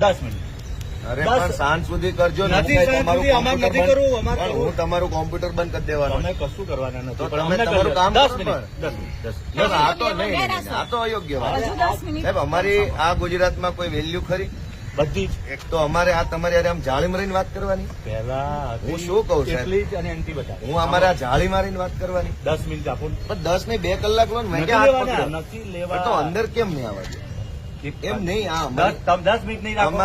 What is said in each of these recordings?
દસ મિનિટ. અરે પણ સાંજ સુધી કરજો નથી હું તમારું કોમ્પ્યુટર બંધ- અમારે પણ હું તમારું કોમ્પ્યુટર બંધ કરી દેવાનું. અમે કશું કરવાના નથી તમે તમારું કામ કરો આ તો નહીં આ તો અયોગ્ય સાહેબ અમારી આ ગુજરાતમાં કોઈ વેલ્યુ ખરી? બધી જ. એક તો અમારે આ તમારી હારે આમ જાળી મારીને વાત કરવાની. પહેલા હું શું કહું, સાહેબ? એટલી જ અને એન્ટી બતાવે હું અમારે આ જાળી મારીને વાત કરવાની. દસ મિનિટ આપો. પણ દસ ને બે કલાક લો ને મેં નથી લેવા તો અંદર કેમ નહીં આવવા દે? એમ નહીં આ દસ મિનિટ નહીં રાખો.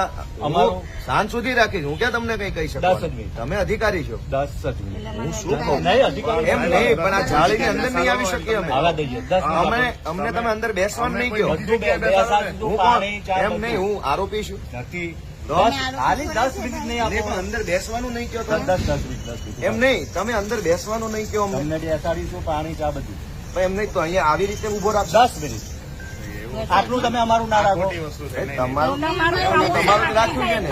અમારું સાંજ સુધી રાખીશ. હું ક્યાં તમને કઈ કહી શકું? મિનિટ. તમે અધિકારી છો. દસ જ મિનિટ. હું શું કહું? અધિકારી એમ નહીં પણ આ જાળીની અંદર નહીં આવી શકીએ અમે. દઈએ દસ અમે અમને તમે અંદર બેસવાનું નહીં હું કોણ? એમ નહીં હું આરોપી છું. નથી. દસ ખાલી દસ મિનિટ નહીં નહીં, આપો અંદર બેસવાનું નહીં કહો દસ દસ દસ એમ નહીં તમે અંદર બેસવાનું નહીં કહો અમને. બેસાડીશું પાણી ચા બધું? એમ નહીં તો અહીંયા આવી રીતે ઊભો રાખશો દસ મિનિટ. આટલું તમે અમારું ના રાખો. તમારું રાખ્યું છે ને.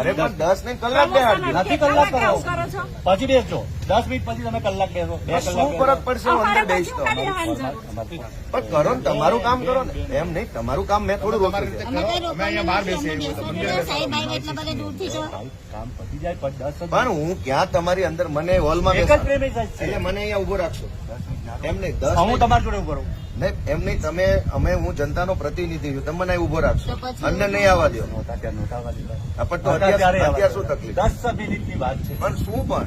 અરે પણ દસ. ને કલાક નથી કલાક કરાવો. કરો. પછી બેસજો. દસ મિનિટ પછી તમે કલાક બેસો. બે કલાક ફરક પડશે અંદર જરૂર. અમારી પણ કરો ને તમારું કામ કરો ને. એમ નહીં તમારું કામ મેં થોડું રોક્યું છે. તો પણ દસ પણ હું ક્યાં તમારી અંદર મને હોલમાં એટલે મને અહીંયા ઊભો રાખશો. એમ નહીં દસ હું. તમારી જોડે ઊભો રહું. નહીં, એમ નહીં તમે અમે હું જનતાનો પ્રતિનિધિ છું. તમે મને ઊભો રાખશો. તો નહીં આવવા દો. પણ તો અત્યાર શું તકલીફ? દસ મિનિટની વાત છે. પણ શું પણ?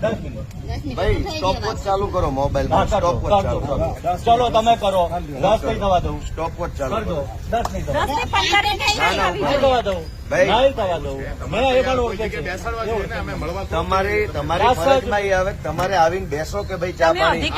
ભાઈ સ્ટોપ વોચ ચાલુ કરો મોબાઈલમાં. સ્ટોપ વોચ ચાલુ કરો. ચલો તમે કરો. દસ નહીં થવા દઉં. સ્ટોપ વોચ ચાલુ કરો. દસ નહીં થવા નહીં નહીં દઉં. તમારી તમારી દસ જ- આવે તમારે આવીને બેસો કે ભાઈ ચા પાણી.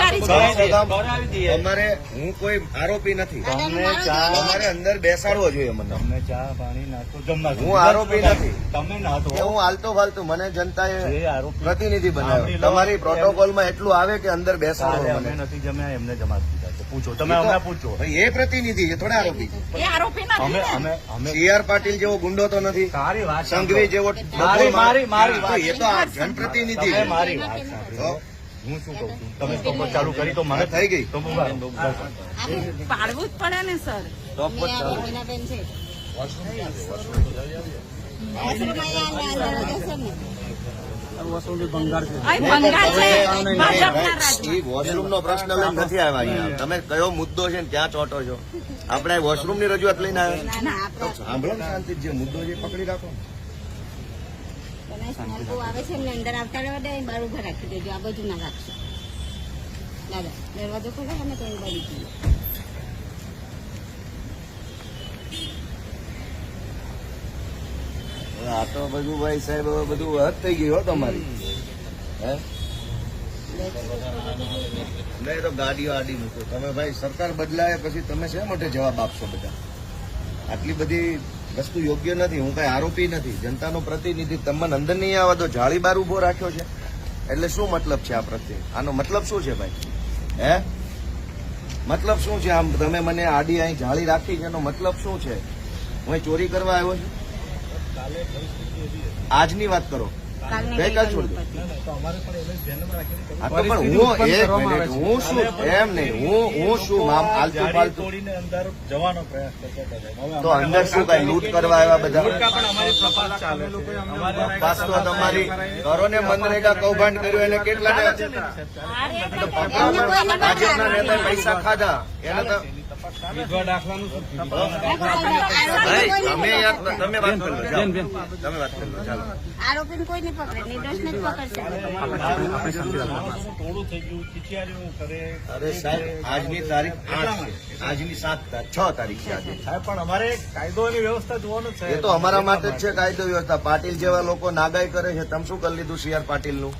તમારે હું કોઈ આરોપી નથી. તમને ચા તમારે અંદર બેસાડવો જોઈએ મને. તમને ચા પાણી નાસ્તો જમવા હું આરોપી નથી. તમે નાતો. હું હાલતો ફાલતું મને જનતાએ આરોપી પ્રતિનિધિ બનાવ્યો. લો. પ્રોટોકોલમાં એટલું આવે કે અંદર કાલે અમે નથી જમ્યા એમને જમા દીધા છે. પૂછો તમે હમણાં પૂછો. એ પ્રતિનિધિ છે થોડા આરોપી. આરોપી અમે. અમે પાટીલ જેવો ગુંડો તો નથી. સારી વાત સંઘવી જેવો મારી મારી. મારી વાત એ તો આ જનપ્રતિનિધિ મારી વાત હું શું કહું છું? તમે સ્ટોપ ચાલુ કરી તો મને થઈ ગઈ. તો. પાડવું જ પડે ને સર. સ્ટોપ ચાલુ. વોશરૂમ નો પ્રશ્ન લઈને નથી આવ્યા અહીંયા. તમે કયો મુદ્દો છે ને ક્યાં ચોટો છો? આપણે વોશરૂમની રજૂઆત લઈને આવ્યા. સાંભળો ને શાંતિ જે મુદ્દો છે પકડી રાખો આવે છે એમને અંદર આવતા રહેવા દે બાર ઊભા રાખી દેજો. આ બધું ના રાખશો દાદા દરવાજો ખોલો તો બારી જઈએ હવે આ તો બધું ભાઈ સાહેબ, હવે બધું હદ થઈ ગયું હો તમારી. હે? નહીં તો ગાડીઓ આડી મૂકો. તમે ભાઈ સરકાર બદલાય પછી તમે શા માટે જવાબ આપશો બધા? આટલી બધી વસ્તુ યોગ્ય નથી, હું કઈ આરોપી નથી. જનતાનો પ્રતિનિધિ, તમને અંદર નહીં આવવા તો જાળી બાર ઊભો રાખ્યો છે. એટલે શું મતલબ છે આ પ્રત્યે? આનો મતલબ શું છે ભાઈ? હે? મતલબ શું છે? આમ તમે મને આડી અહીં જાળી રાખી છે, એનો મતલબ શું છે? હું ચોરી કરવા આવ્યો છું? આજની વાત કરો. ગઈકાલ છોડી તો પણ હું એક મિનિટ હું શું એમ નહીં હું હું શું આમ આલતું અંદર જવાનો પ્રયાસ તો અંદર શું કઈ લૂંટ કરવા આવ્યા બધા? પણ તપાસ ચાલે છે. અમારે તપાસ તો તમારી કરો ને મનરેગા કૌભાંડ કર્યું એને કેટલા ને ભાજપના નેતાએ પૈસા ખાધા. એને તો ભાઈ તમે યાર તમે વાત કરો જાઓ. તમે વાત કરો ચાલો. આરોપીને કોઈ નહીં પકડે નિર્દોષને જ પકડશે. થોડું થઈ ગયું ખીચિયારીનું કરે. અરે સાહેબ આજની તારીખ આઠ છે. આજની સાત છ તારીખ છે આજે. સાહેબ પણ અમારે કાયદો અને વ્યવસ્થા જોવાનું છે. એ તો અમારા માટે જ છે કાયદો વ્યવસ્થા. પાટીલ જેવા લોકો નાગાઈ કરે છે તમે શું કરી લીધું સીઆર પાટીલનું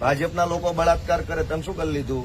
ભાજપના લોકો બળાત્કાર કરે તમે શું કરી લીધું?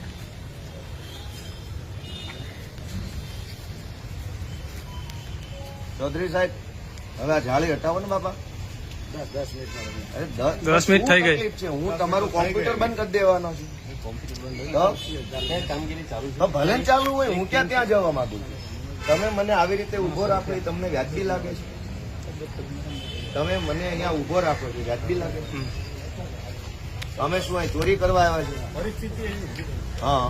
ચૌધરી સાહેબ હવે આ જાળી હટાવો ને બાપા. દસ મિનિટ થઈ ગઈ. છે? હું તમારું કોમ્પ્યુટર બંધ કરી દેવાનો છું. ભલે ચાલુ હોય હું ક્યાં ત્યાં જવા માંગુ છું? તમે મને આવી રીતે ઊભો રાખો એ તમને વ્યાજબી લાગે છે. તમે મને અહીંયા ઊભો રાખો છો વ્યાજબી લાગે છે. તમે શું અહીં ચોરી કરવા આવ્યા છો. હા.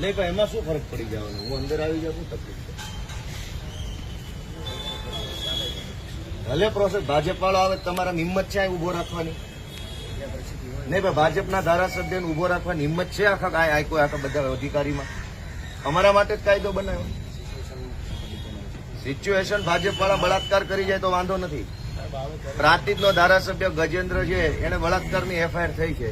નહીં. પણ એમાં શું ફરક પડી જવાનો હું અંદર આવી જાઉં તકલીફ ભલે પ્રોસેસ ભાજપ વાળો આવે, તમારા હિંમત છે ઊભો રાખવાની? નહીં ભાઈ ભાજપના ધારાસભ્યને ઊભો રાખવાની હિંમત છે આખા આખા બધા અધિકારીમાં? અમારા માટે જ કાયદો બનાવ્યો. સિચ્યુએશન ભાજપ વાળા બળાત્કાર કરી જાય તો વાંધો નથી. પ્રાંતિજનો ધારાસભ્ય ગજેન્દ્ર છે, એને બળાત્કારની એફઆઈઆર થઈ છે.